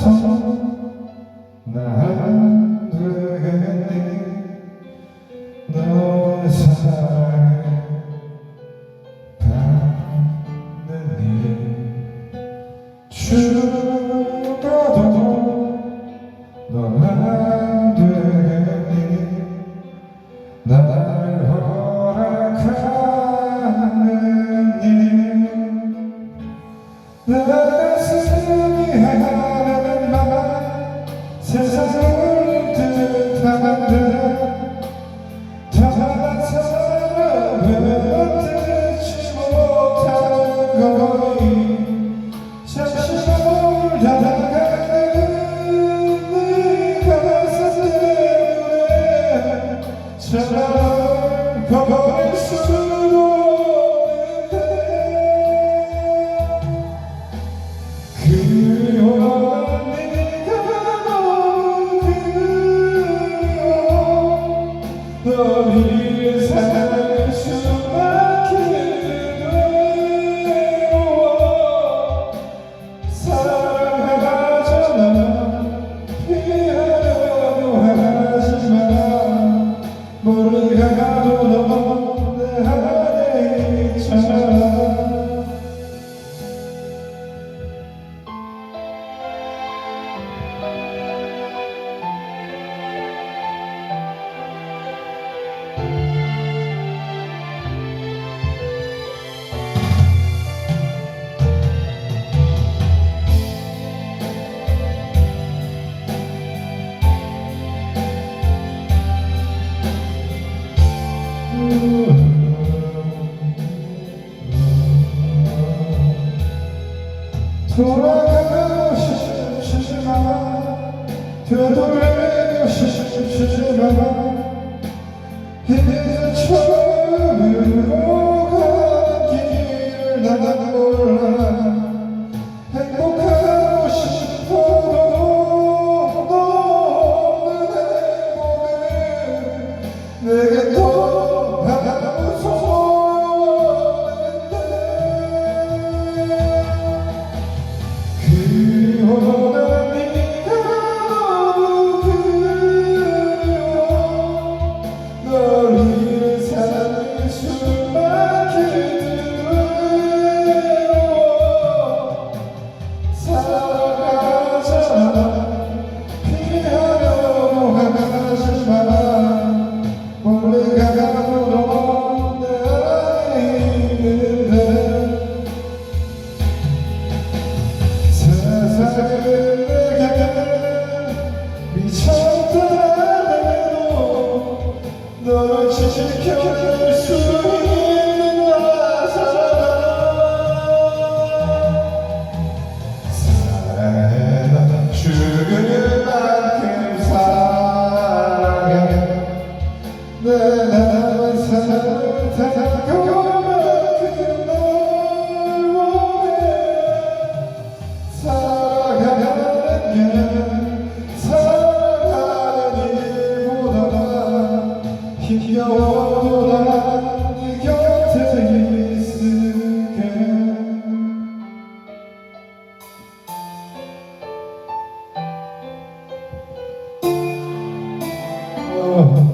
떠나서 난 되겠니 너의 사랑을 받느니 죽어도 넌안 되겠니 날 허락하느니 뜻하는데 너를 사랑할 수밖에 외로워 사랑 되돌리고 싶지만 이제 처음으로 간 길을 난 몰라 행복하고 싶어도 너는 행복을 위해 살 수밖에 사랑하잖아 피하 Señor.